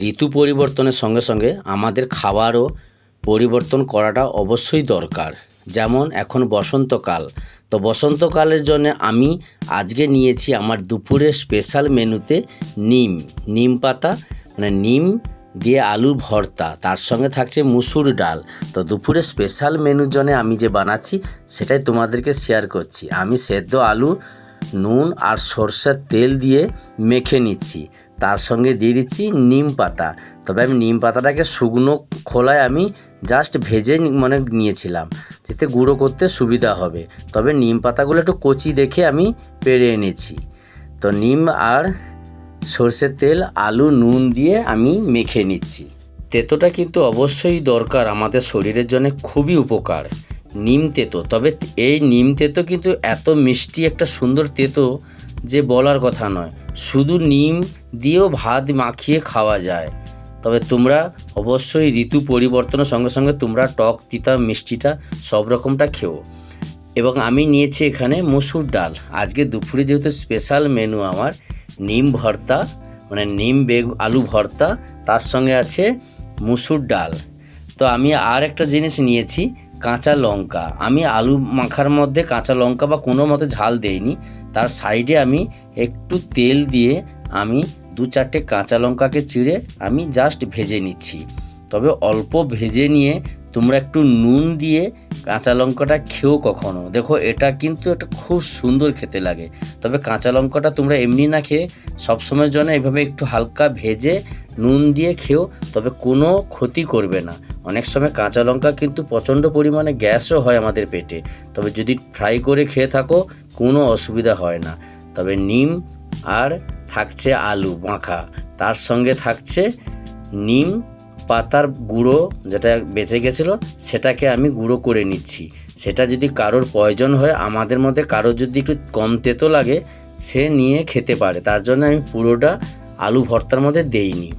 ঋতু পরিবর্তনের সঙ্গে সঙ্গে আমাদের খাবারও পরিবর্তন করাটা অবশ্যই দরকার। যেমন এখন বসন্তকাল। তো বসন্তকালের জন্য আমি আজকে নিয়েছি আমার দুপুরের স্পেশাল মেনুতে নিম নিম পাতা মানে নিম দিয়ে আলুর ভর্তা, তার সঙ্গে থাকছে মুসুর ডাল। তো দুপুরে স্পেশাল মেনুর জন্য আমি যে বানাচ্ছি, সেটাই তোমাদেরকে শেয়ার করছি। আমি সেদ্ধ আলু নুন আর সর্ষের তেল দিয়ে মেখে নিচ্ছি। তার সঙ্গে দিয়ে দিচ্ছি নিম পাতা। তবে আমি নিম পাতাটাকে শুকনো খোলায় আমি জাস্ট ভেজে মানে নিয়েছিলাম। যাতে গুঁড়ো করতে সুবিধা হবে। তবে নিম পাতাগুলো একটু কচি দেখে আমি পেরে এনেছি। তো নিম আর সর্ষের তেল, আলু, নুন দিয়ে আমি মেখে নিচ্ছি। তেতোটা কিন্তু অবশ্যই দরকার। আমাদের শরীরের জন্য খুবই উপকার। নিম তেঁতো। তবে এই নিম তেঁতো কিন্তু এত মিষ্টি একটা সুন্দর তেঁতো যে বলার কথা নয়। শুধু নিম দিয়েও ভাত মাখিয়ে খাওয়া যায়। তবে তোমরা অবশ্যই ঋতু পরিবর্তনের সঙ্গে সঙ্গে তোমরা টক, তিতা, মিষ্টিটা সব রকমটা খেও। এবং আমি নিয়েছি এখানে মসুর ডাল। আজকে দুপুরে যেহেতু স্পেশাল মেনু আমার, নিম ভর্তা মানে নিম বেগ, আলু ভর্তা, তার সঙ্গে আছে মুসুর ডাল। তো আমি আর একটা জিনিস নিয়েছি কাঁচা লঙ্কা। আমি আলু মাখার মধ্যে কাঁচা লঙ্কা বা কোনো মতে ঝাল দেইনি। তার সাইডে আমি একটু তেল দিয়ে আমি দু চারটে কাঁচা লঙ্কাকে চিড়ে আমি জাস্ট ভেজে নিচ্ছি। তবে অল্প ভেজে নিয়ে তোমরা একটু নুন দিয়ে কাঁচা লঙ্কাটা খেও কখনো। দেখো, এটা কিন্তু একটা খুব সুন্দর খেতে লাগে। তবে কাঁচা লঙ্কাটা তোমরা এমনি না খেয়ে সবসময়ের জন্য এভাবে একটু হালকা ভেজে নুন দিয়ে খেও, তবে কোনো ক্ষতি করবে না। অনেক সময় কাঁচা লঙ্কা কিন্তু প্রচণ্ড পরিমাণে গ্যাসও হয় আমাদের পেটে। তবে যদি ফ্রাই করে খেয়ে থাকো, কোনো অসুবিধা হয় না। তবে নিম আর থাকছে আলু মাখা। তার সঙ্গে থাকছে নিম, পাতার গুঁড়ো যেটা বেঁচে গেছিল, সেটাকে আমি গুঁড়ো করে নিচ্ছি। সেটা যদি কারোর প্রয়োজন হয়, আমাদের মধ্যে কারোর যদি একটু কম তেতো লাগে, সে নিয়ে খেতে পারে। তার জন্য আমি পুরোটা আলু ভর্তার মধ্যে দেইনি।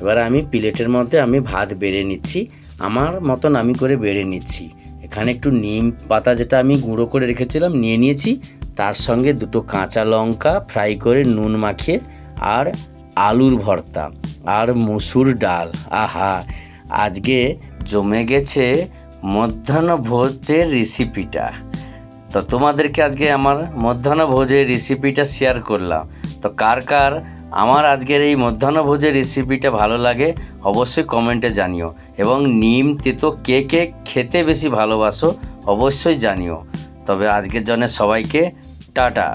এবার আমি প্লেটের মধ্যে আমি ভাত বেড়ে নিচ্ছি। আমার মতন আমি করে বেড়ে নিচ্ছি। এখানে একটু নিম পাতা যেটা আমি গুঁড়ো করে রেখেছিলাম, নিয়ে নিয়েছি। তার সঙ্গে দুটো কাঁচা লঙ্কা ফ্রাই করে নুন মাখিয়ে আর আলুর ভর্তা আর মুসুর ডাল। আহা, আজকে জমে গেছে মধ্যাহ্ন ভোজের রেসিপিটা তো তোমাদেরকে আজকে আমার মধ্যাহ্ন ভোজের রেসিপিটা শেয়ার করলাম। তো কার কার আমার আজকের এই মধ্যাহ্নভোজের রেসিপিটা ভালো লাগে, অবশ্যই কমেন্টে জানিও। এবং নিম, তেতো কে কে খেতে বেশি ভালোবাসো, অবশ্যই জানিও। তবে আজকের জন্য সবাইকে টাটা।